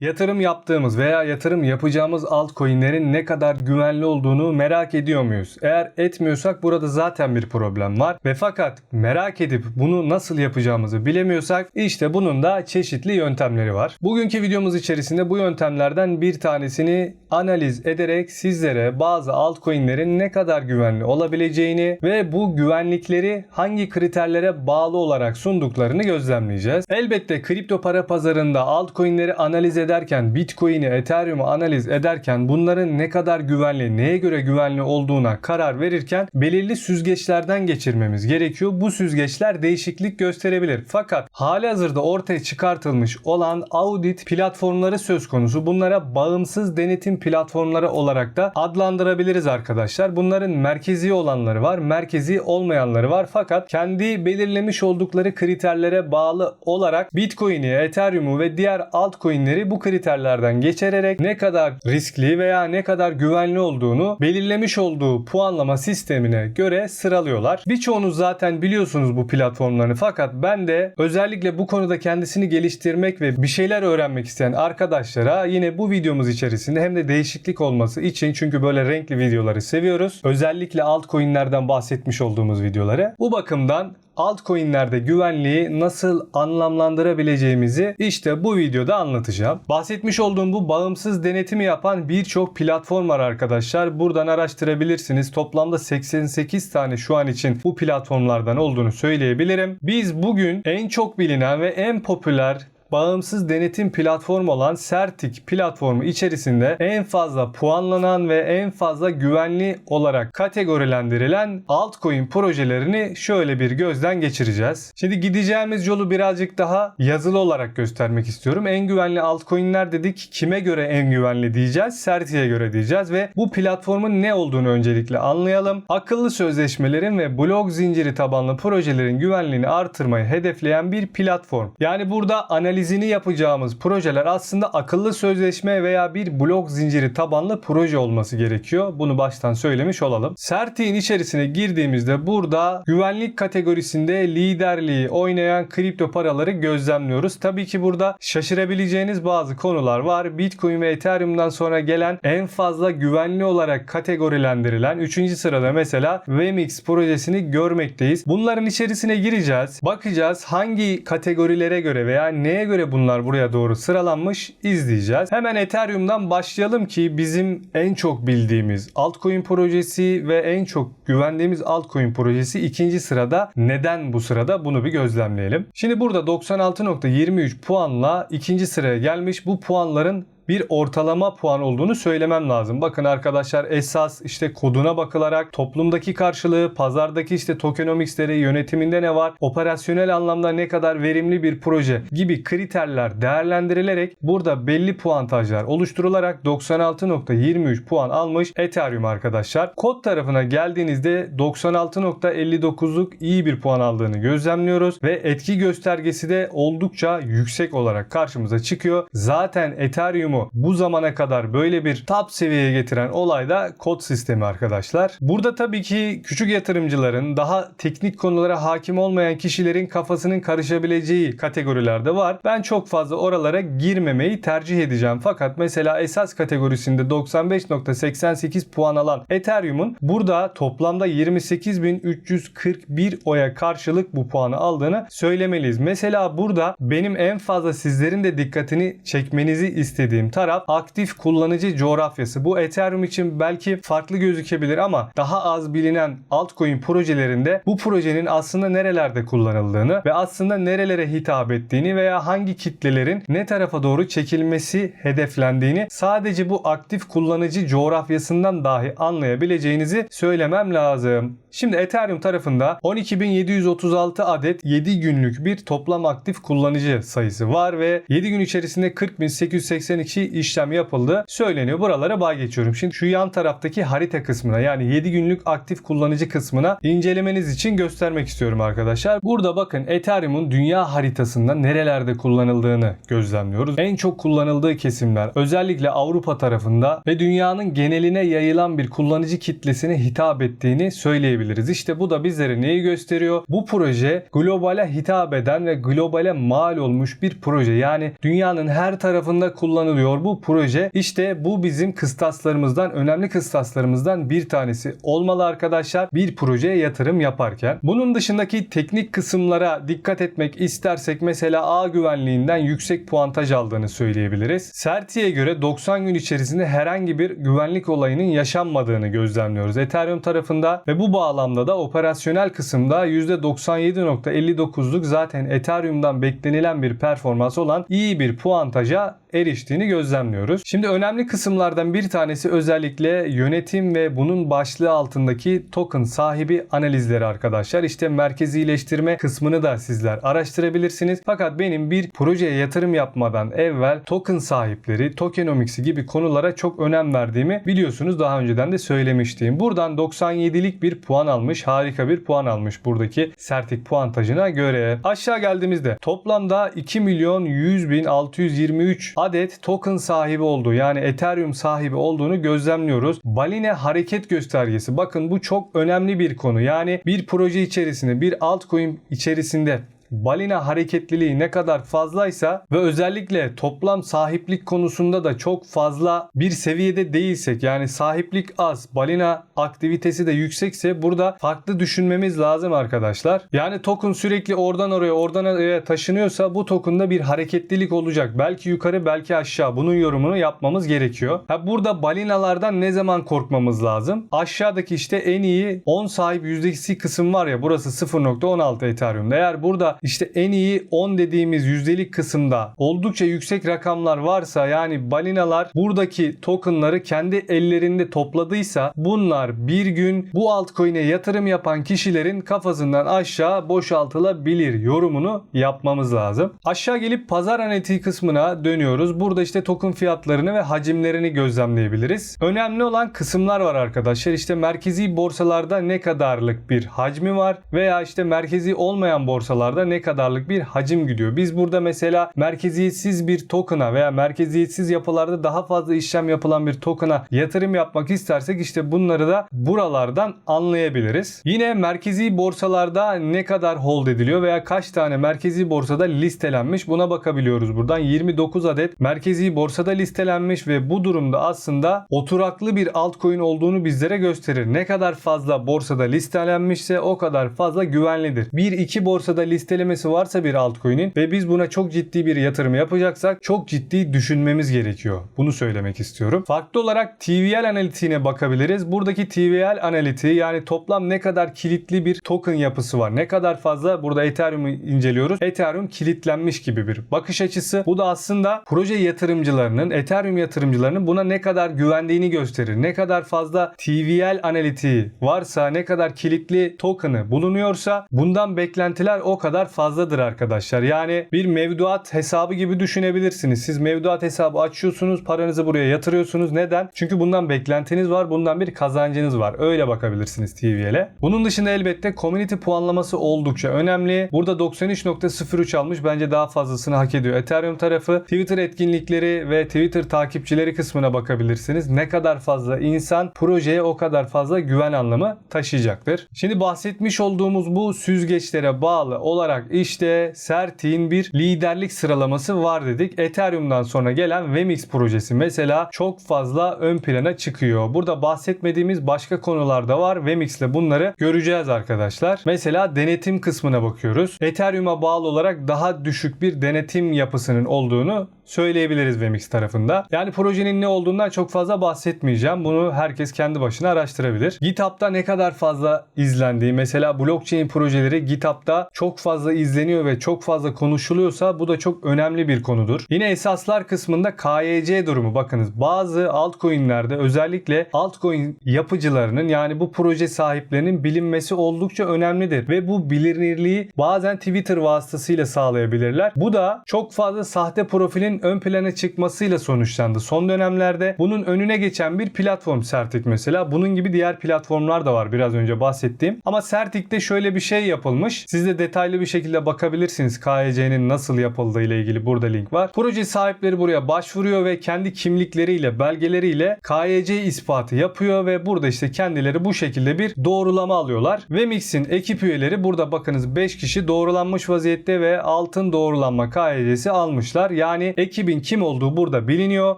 Yatırım yaptığımız veya yatırım yapacağımız altcoin'lerin ne kadar güvenli olduğunu merak ediyor muyuz? Eğer etmiyorsak burada zaten bir problem var ve fakat merak edip bunu nasıl yapacağımızı bilemiyorsak işte bunun da çeşitli yöntemleri var. Bugünkü videomuz içerisinde bu yöntemlerden bir tanesini analiz ederek sizlere bazı altcoin'lerin ne kadar güvenli olabileceğini ve bu güvenlikleri hangi kriterlere bağlı olarak sunduklarını gözlemleyeceğiz. Elbette kripto para pazarında altcoin'leri analiz ederken, Bitcoin'i, Ethereum'u analiz ederken bunların ne kadar güvenli, neye göre güvenli olduğuna karar verirken belirli süzgeçlerden geçirmemiz gerekiyor. Bu süzgeçler değişiklik gösterebilir. Fakat hali hazırda ortaya çıkartılmış olan audit platformları söz konusu. Bunlara bağımsız denetim platformları olarak da adlandırabiliriz arkadaşlar. Bunların merkezi olanları var, merkezi olmayanları var. Fakat kendi belirlemiş oldukları kriterlere bağlı olarak Bitcoin'i, Ethereum'u ve diğer altcoin'leri bu kriterlerden geçirerek ne kadar riskli veya ne kadar güvenli olduğunu belirlemiş olduğu puanlama sistemine göre sıralıyorlar. Birçoğunuz zaten biliyorsunuz bu platformlarını fakat ben de özellikle bu konuda kendisini geliştirmek ve bir şeyler öğrenmek isteyen arkadaşlara yine bu videomuz içerisinde hem de değişiklik olması için çünkü böyle renkli videoları seviyoruz. Özellikle altcoin'lerden bahsetmiş olduğumuz videoları. Bu bakımdan altcoin'lerde güvenliği nasıl anlamlandırabileceğimizi işte bu videoda anlatacağım. Bahsetmiş olduğum bu bağımsız denetimi yapan birçok platform var arkadaşlar. Buradan araştırabilirsiniz. Toplamda 88 tane şu an için bu platformlardan olduğunu söyleyebilirim. Biz bugün en çok bilinen ve en popüler bağımsız denetim platformu olan Certic platformu içerisinde en fazla puanlanan ve en fazla güvenli olarak kategorilendirilen altcoin projelerini şöyle bir gözden geçireceğiz. Şimdi gideceğimiz yolu birazcık daha yazılı olarak göstermek istiyorum. En güvenli altcoin'ler dedik. Kime göre en güvenli diyeceğiz? Certic'e göre diyeceğiz ve bu platformun ne olduğunu öncelikle anlayalım. Akıllı sözleşmelerin ve blok zinciri tabanlı projelerin güvenliğini artırmayı hedefleyen bir platform. Yani burada analiz analizini yapacağımız projeler aslında akıllı sözleşme veya bir blok zinciri tabanlı proje olması gerekiyor. Bunu baştan söylemiş olalım. Certic'in içerisine girdiğimizde burada güvenlik kategorisinde liderliği oynayan kripto paraları gözlemliyoruz. Tabii ki burada şaşırabileceğiniz bazı konular var. Bitcoin ve Ethereum'dan sonra gelen en fazla güvenli olarak kategorilendirilen 3. sırada mesela Wemix projesini görmekteyiz. Bunların içerisine gireceğiz. Bakacağız hangi kategorilere göre veya neye göre bunlar buraya doğru sıralanmış izleyeceğiz. Hemen Ethereum'dan başlayalım ki bizim en çok bildiğimiz altcoin projesi ve en çok güvendiğimiz altcoin projesi ikinci sırada. Neden bu sırada? Bunu bir gözlemleyelim. Şimdi burada 96.23 puanla ikinci sıraya gelmiş. Bu puanların bir ortalama puan olduğunu söylemem lazım. Bakın arkadaşlar esas işte koduna bakılarak toplumdaki karşılığı, pazardaki işte tokenomicsleri, yönetiminde ne var, operasyonel anlamda ne kadar verimli bir proje gibi kriterler değerlendirilerek burada belli puantajlar oluşturularak 96.23 puan almış Ethereum arkadaşlar. Kod tarafına geldiğinizde 96.59'luk iyi bir puan aldığını gözlemliyoruz ve etki göstergesi de oldukça yüksek olarak karşımıza çıkıyor. Zaten Ethereum'u bu zamana kadar böyle bir top seviyeye getiren olay da kod sistemi arkadaşlar. Burada tabii ki küçük yatırımcıların daha teknik konulara hakim olmayan kişilerin kafasının karışabileceği kategorilerde var. Ben çok fazla oralara girmemeyi tercih edeceğim. Fakat mesela esas kategorisinde 95.88 puan alan Ethereum'un burada toplamda 28.341 oya karşılık bu puanı aldığını söylemeliyiz. Mesela burada benim en fazla sizlerin de dikkatini çekmenizi istediğim taraf aktif kullanıcı coğrafyası. Bu Ethereum için belki farklı gözükebilir ama daha az bilinen altcoin projelerinde bu projenin aslında nerelerde kullanıldığını ve aslında nerelere hitap ettiğini veya hangi kitlelerin ne tarafa doğru çekilmesi hedeflendiğini sadece bu aktif kullanıcı coğrafyasından dahi anlayabileceğinizi söylemem lazım. Şimdi Ethereum tarafında 12.736 adet 7 günlük bir toplam aktif kullanıcı sayısı var ve 7 gün içerisinde 40.882 içi işlem yapıldı söyleniyor. Buralara bay geçiyorum. Şimdi şu yan taraftaki harita kısmına yani 7 günlük aktif kullanıcı kısmına incelemeniz için göstermek istiyorum arkadaşlar. Burada bakın Ethereum'un dünya haritasında nerelerde kullanıldığını gözlemliyoruz. En çok kullanıldığı kesimler özellikle Avrupa tarafında ve dünyanın geneline yayılan bir kullanıcı kitlesine hitap ettiğini söyleyebiliriz. İşte bu da bizlere neyi gösteriyor? Bu proje globale hitap eden ve globale mal olmuş bir proje. Yani dünyanın her tarafında kullanılıyor bu proje. İşte bu bizim kıstaslarımızdan, önemli kıstaslarımızdan bir tanesi olmalı arkadaşlar. Bir projeye yatırım yaparken. Bunun dışındaki teknik kısımlara dikkat etmek istersek mesela ağ güvenliğinden yüksek puantaj aldığını söyleyebiliriz. Serti'ye göre 90 gün içerisinde herhangi bir güvenlik olayının yaşanmadığını gözlemliyoruz Ethereum tarafında ve bu bağlamda da operasyonel kısımda %97.59'luk zaten Ethereum'dan beklenilen bir performans olan iyi bir puantaja eriştiğini gözlemliyoruz. Şimdi önemli kısımlardan bir tanesi özellikle yönetim ve bunun başlığı altındaki token sahibi analizleri arkadaşlar. İşte merkezileştirme kısmını da sizler araştırabilirsiniz. Fakat benim bir projeye yatırım yapmadan evvel token sahipleri, tokenomics'i gibi konulara çok önem verdiğimi biliyorsunuz. Daha önceden de söylemiştim. Buradan 97'lik bir puan almış. Harika bir puan almış buradaki sertik puantajına göre. Aşağı geldiğimizde toplamda 2 milyon 100 bin 623 adet token sahibi olduğu yani Ethereum sahibi olduğunu gözlemliyoruz. Baline hareket göstergesi. Bakın bu çok önemli bir konu. Yani bir proje içerisinde bir altcoin içerisinde balina hareketliliği ne kadar fazlaysa ve özellikle toplam sahiplik konusunda da çok fazla bir seviyede değilsek yani sahiplik az, balina aktivitesi de yüksekse burada farklı düşünmemiz lazım arkadaşlar. Yani token sürekli oradan oraya oradan oraya taşınıyorsa bu token'da bir hareketlilik olacak. Belki yukarı belki aşağı. Bunun yorumunu yapmamız gerekiyor. Ha burada balinalardan ne zaman korkmamız lazım? Aşağıdaki işte en iyi 10 sahip yüzdesi kısım var ya burası 0.16 Ethereum'da. Eğer burada işte en iyi 10 dediğimiz yüzdelik kısımda oldukça yüksek rakamlar varsa yani balinalar buradaki tokenları kendi ellerinde topladıysa bunlar bir gün bu altcoin'e yatırım yapan kişilerin kafasından aşağı boşaltılabilir yorumunu yapmamız lazım. Aşağı gelip pazar analitiği kısmına dönüyoruz. Burada işte token fiyatlarını ve hacimlerini gözlemleyebiliriz. Önemli olan kısımlar var arkadaşlar. İşte merkezi borsalarda ne kadarlık bir hacmi var veya işte merkezi olmayan borsalarda ne kadarlık bir hacim gidiyor. Biz burada mesela merkeziyetsiz bir token'a veya merkeziyetsiz yapılarda daha fazla işlem yapılan bir token'a yatırım yapmak istersek işte bunları da buralardan anlayabiliriz. Yine merkezi borsalarda ne kadar hold ediliyor veya kaç tane merkezi borsada listelenmiş buna bakabiliyoruz buradan. 29 adet merkezi borsada listelenmiş ve bu durumda aslında oturaklı bir altcoin olduğunu bizlere gösterir. Ne kadar fazla borsada listelenmişse o kadar fazla güvenlidir. 1-2 borsada listelemesi varsa bir altcoin'in ve biz buna çok ciddi bir yatırım yapacaksak çok ciddi düşünmemiz gerekiyor. Bunu söylemek istiyorum. Farklı olarak TVL analitiğine bakabiliriz. Buradaki TVL analitiği yani toplam ne kadar kilitli bir token yapısı var. Ne kadar fazla burada Ethereum'u inceliyoruz. Ethereum kilitlenmiş gibi bir bakış açısı. Bu da aslında proje yatırımcılarının, Ethereum yatırımcılarının buna ne kadar güvendiğini gösterir. Ne kadar fazla TVL analitiği varsa, ne kadar kilitli token'ı bulunuyorsa bundan beklentiler o kadar fazladır arkadaşlar. Yani bir mevduat hesabı gibi düşünebilirsiniz. Siz mevduat hesabı açıyorsunuz, paranızı buraya yatırıyorsunuz. Neden? Çünkü bundan beklentiniz var, bundan bir kazancınız var. Öyle bakabilirsiniz TVL'e. Bunun dışında elbette community puanlaması oldukça önemli. Burada 93.03 almış. Bence daha fazlasını hak ediyor. Ethereum tarafı Twitter etkinlikleri ve Twitter takipçileri kısmına bakabilirsiniz. Ne kadar fazla insan projeye o kadar fazla güven anlamı taşıyacaktır. Şimdi bahsetmiş olduğumuz bu süzgeçlere bağlı olarak işte Serti'nin bir liderlik sıralaması var dedik. Ethereum'dan sonra gelen Vemix projesi mesela çok fazla ön plana çıkıyor. Burada bahsetmediğimiz başka konular da var. Vemix ile bunları göreceğiz arkadaşlar. Mesela denetim kısmına bakıyoruz. Ethereum'a bağlı olarak daha düşük bir denetim yapısının olduğunu söyleyebiliriz Vemix tarafında. Yani projenin ne olduğundan çok fazla bahsetmeyeceğim. Bunu herkes kendi başına araştırabilir. GitHub'da ne kadar fazla izlendiği mesela blockchain projeleri GitHub'da çok fazla izleniyor ve çok fazla konuşuluyorsa bu da çok önemli bir konudur. Yine esaslar kısmında KYC durumu bakınız. Bazı altcoin'lerde özellikle altcoin yapıcılarının yani bu proje sahiplerinin bilinmesi oldukça önemlidir ve bu bilinirliği bazen Twitter vasıtasıyla sağlayabilirler. Bu da çok fazla sahte profilin ön plana çıkmasıyla sonuçlandı. Son dönemlerde bunun önüne geçen bir platform Certic mesela. Bunun gibi diğer platformlar da var biraz önce bahsettiğim. Ama Certic'te şöyle bir şey yapılmış. Siz de detaylı bir şekilde bakabilirsiniz. KYC'nin nasıl yapıldığı ile ilgili burada link var. Proje sahipleri buraya başvuruyor ve kendi kimlikleriyle, belgeleriyle KYC ispatı yapıyor ve burada işte kendileri bu şekilde bir doğrulama alıyorlar. Vemix'in ekip üyeleri burada bakınız 5 kişi doğrulanmış vaziyette ve altın doğrulanma KYC'si almışlar. Yani ekibin kim olduğu burada biliniyor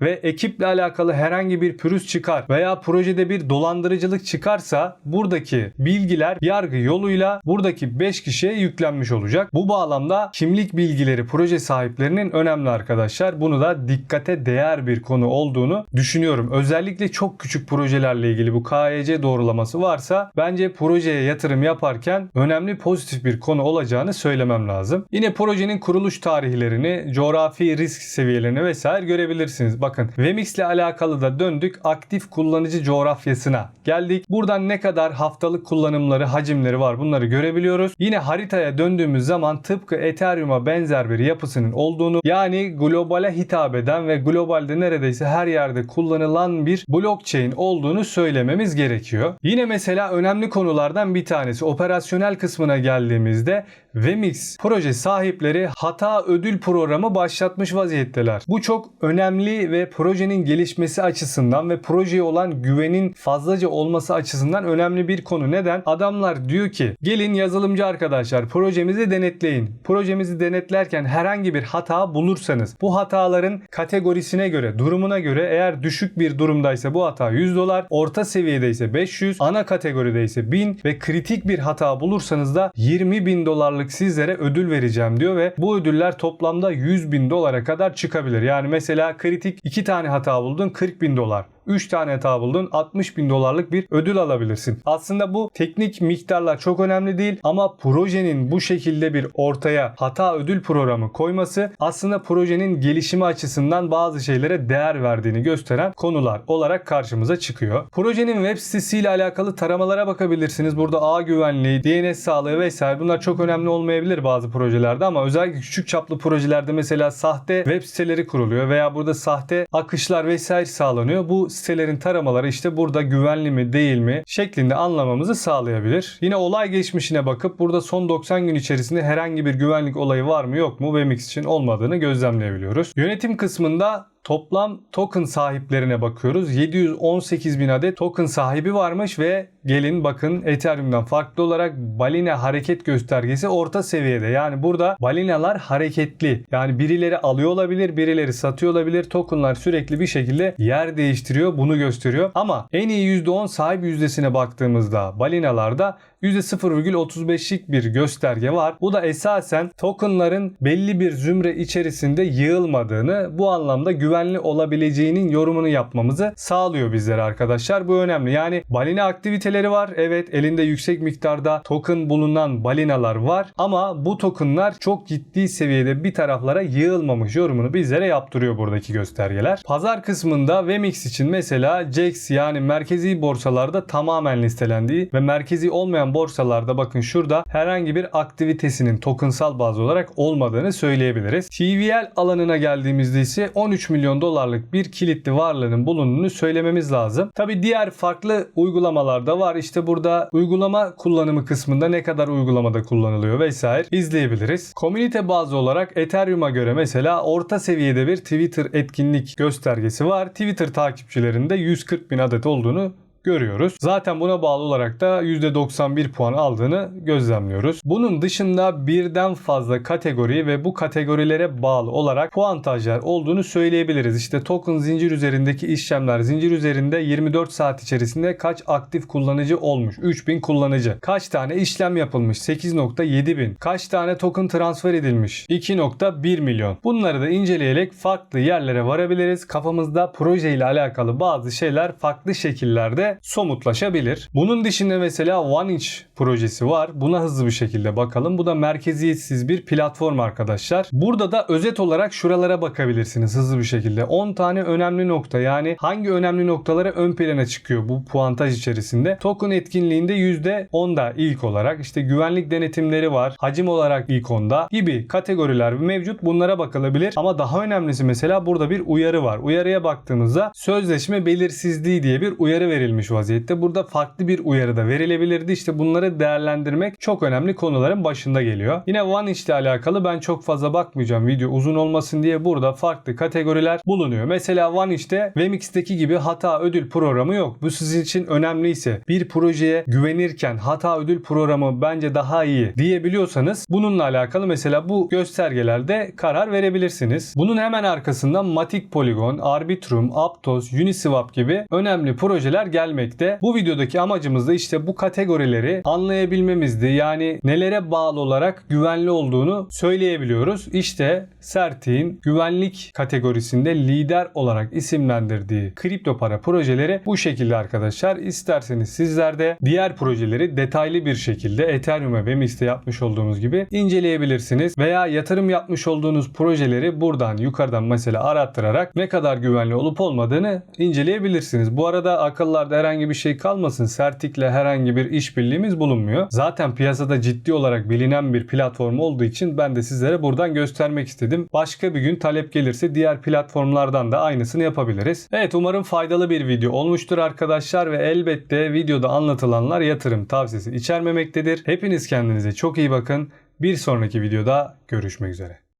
ve ekiple alakalı herhangi bir pürüz çıkar veya projede bir dolandırıcılık çıkarsa buradaki bilgiler yargı yoluyla buradaki 5 kişiye yüklenmiş olacak. Bu bağlamda kimlik bilgileri proje sahiplerinin önemli arkadaşlar. Bunu da dikkate değer bir konu olduğunu düşünüyorum. Özellikle çok küçük projelerle ilgili bu KYC doğrulaması varsa bence projeye yatırım yaparken önemli pozitif bir konu olacağını söylemem lazım. Yine projenin kuruluş tarihlerini, coğrafi risk seviyelerini vesaire görebilirsiniz. Bakın Vemix ile alakalı da döndük aktif kullanıcı coğrafyasına geldik. Buradan ne kadar haftalık kullanımları, hacimleri var bunları görebiliyoruz. Yine haritaya döndüğümüz zaman tıpkı Ethereum'a benzer bir yapısının olduğunu yani globale hitap eden ve globalde neredeyse her yerde kullanılan bir blockchain olduğunu söylememiz gerekiyor. Yine mesela önemli konulardan bir tanesi operasyonel kısmına geldiğimizde Vemix proje sahipleri hata ödül programı başlatmış vaziyetteler. Bu çok önemli ve projenin gelişmesi açısından ve projeye olan güvenin fazlaca olması açısından önemli bir konu. Neden? Adamlar diyor ki gelin yazılımcı arkadaşlar projemizi denetleyin. Projemizi denetlerken herhangi bir hata bulursanız bu hataların kategorisine göre, durumuna göre eğer düşük bir durumdaysa bu hata 100 dolar, orta seviyede ise 500, ana kategoride ise 1000 ve kritik bir hata bulursanız da 20 bin dolarlık sizlere ödül vereceğim diyor ve bu ödüller toplamda 100 bin dolara kadar çıkabilir. Yani mesela kritik 2 tane hata buldun 40 bin dolar. 3 tane hata buldun 60 bin dolarlık bir ödül alabilirsin. Aslında bu teknik miktarlar çok önemli değil ama projenin bu şekilde bir ortaya hata ödül programı koyması aslında projenin gelişimi açısından bazı şeylere değer verdiğini gösteren konular olarak karşımıza çıkıyor. Projenin web sitesiyle alakalı taramalara bakabilirsiniz. Burada ağ güvenliği, DNS sağlığı vesaire bunlar çok önemli olmayabilir bazı projelerde ama özellikle küçük çaplı projelerde mesela sahte web siteleri kuruluyor veya burada sahte akışlar vesaire sağlanıyor. Bu sitelerin taramaları işte burada güvenli mi değil mi şeklinde anlamamızı sağlayabilir. Yine olay geçmişine bakıp burada son 90 gün içerisinde herhangi bir güvenlik olayı var mı yok mu Vmix için olmadığını gözlemleyebiliyoruz. Yönetim kısmında Toplam token sahiplerine bakıyoruz. 718 bin adet token sahibi varmış ve gelin bakın Ethereum'dan farklı olarak balina hareket göstergesi orta seviyede. Yani burada balinalar hareketli. Yani birileri alıyor olabilir, birileri satıyor olabilir. Tokenlar sürekli bir şekilde yer değiştiriyor. Bunu gösteriyor. Ama en iyi %10 sahip yüzdesine baktığımızda balinalarda %0,35'lik bir gösterge var. Bu da esasen tokenların belli bir zümre içerisinde yığılmadığını bu anlamda güvenli olabileceğinin yorumunu yapmamızı sağlıyor bizlere arkadaşlar. Bu önemli. Yani balina aktiviteleri var. Evet elinde yüksek miktarda token bulunan balinalar var ama bu tokenlar çok ciddi seviyede bir taraflara yığılmamış yorumunu bizlere yaptırıyor buradaki göstergeler. Pazar kısmında Vemix için mesela JAX yani merkezi borsalarda tamamen listelendiği ve merkezi olmayan borsalarda bakın şurada herhangi bir aktivitesinin tokensal bazı olarak olmadığını söyleyebiliriz. TVL alanına geldiğimizde ise 13 milyon dolarlık bir kilitli varlığının bulunduğunu söylememiz lazım. Tabi diğer farklı uygulamalarda var. İşte burada uygulama kullanımı kısmında ne kadar uygulamada kullanılıyor vesaire izleyebiliriz. Komünite bazı olarak Ethereum'a göre mesela orta seviyede bir Twitter etkinlik göstergesi var. Twitter takipçilerinde 140 bin adet olduğunu görüyoruz. Zaten buna bağlı olarak da %91 puan aldığını gözlemliyoruz. Bunun dışında birden fazla kategori ve bu kategorilere bağlı olarak puantajlar olduğunu söyleyebiliriz. İşte token zincir üzerindeki işlemler zincir üzerinde 24 saat içerisinde kaç aktif kullanıcı olmuş? 3000 kullanıcı. Kaç tane işlem yapılmış? 8.7 bin. Kaç tane token transfer edilmiş? 2.1 milyon. Bunları da inceleyerek farklı yerlere varabiliriz. Kafamızda proje ile alakalı bazı şeyler farklı şekillerde somutlaşabilir. Bunun dışında mesela OneInch projesi var. Buna hızlı bir şekilde bakalım. Bu da merkeziyetsiz bir platform arkadaşlar. Burada da özet olarak şuralara bakabilirsiniz hızlı bir şekilde. 10 tane önemli nokta yani hangi önemli noktalara ön plana çıkıyor bu puantaj içerisinde. Token etkinliğinde %10'da ilk olarak işte güvenlik denetimleri var. Hacim olarak ilk 10'da gibi kategoriler mevcut. Bunlara bakılabilir. Ama daha önemlisi mesela burada bir uyarı var. Uyarıya baktığımızda sözleşme belirsizliği diye bir uyarı verilmiş vaziyette. Burada farklı bir uyarı da verilebilirdi. İşte bunları değerlendirmek çok önemli konuların başında geliyor. Yine OneInch ile alakalı ben çok fazla bakmayacağım. Video uzun olmasın diye burada farklı kategoriler bulunuyor. Mesela OneInch'te Wemix'teki gibi hata ödül programı yok. Bu sizin için önemliyse bir projeye güvenirken hata ödül programı bence daha iyi diyebiliyorsanız bununla alakalı mesela bu göstergelerde karar verebilirsiniz. Bunun hemen arkasından Matic Polygon, Arbitrum, Aptos, Uniswap gibi önemli projeler gelmekte. Bu videodaki amacımız da işte bu kategorileri anlayabilmemizdi. Yani nelere bağlı olarak güvenli olduğunu söyleyebiliyoruz. İşte Certik'in güvenlik kategorisinde lider olarak isimlendirdiği kripto para projeleri bu şekilde arkadaşlar. İsterseniz sizler de diğer projeleri detaylı bir şekilde Ethereum ve Mix'te yapmış olduğumuz gibi inceleyebilirsiniz. Veya yatırım yapmış olduğunuz projeleri buradan yukarıdan mesela arattırarak ne kadar güvenli olup olmadığını inceleyebilirsiniz. Bu arada akıllarda herhangi bir şey kalmasın. Certik'le herhangi bir işbirliğimiz bulunmuyor. Zaten piyasada ciddi olarak bilinen bir platform olduğu için ben de sizlere buradan göstermek istedim. Başka bir gün talep gelirse diğer platformlardan da aynısını yapabiliriz. Evet umarım faydalı bir video olmuştur arkadaşlar ve elbette videoda anlatılanlar yatırım tavsiyesi içermemektedir. Hepiniz kendinize çok iyi bakın. Bir sonraki videoda görüşmek üzere.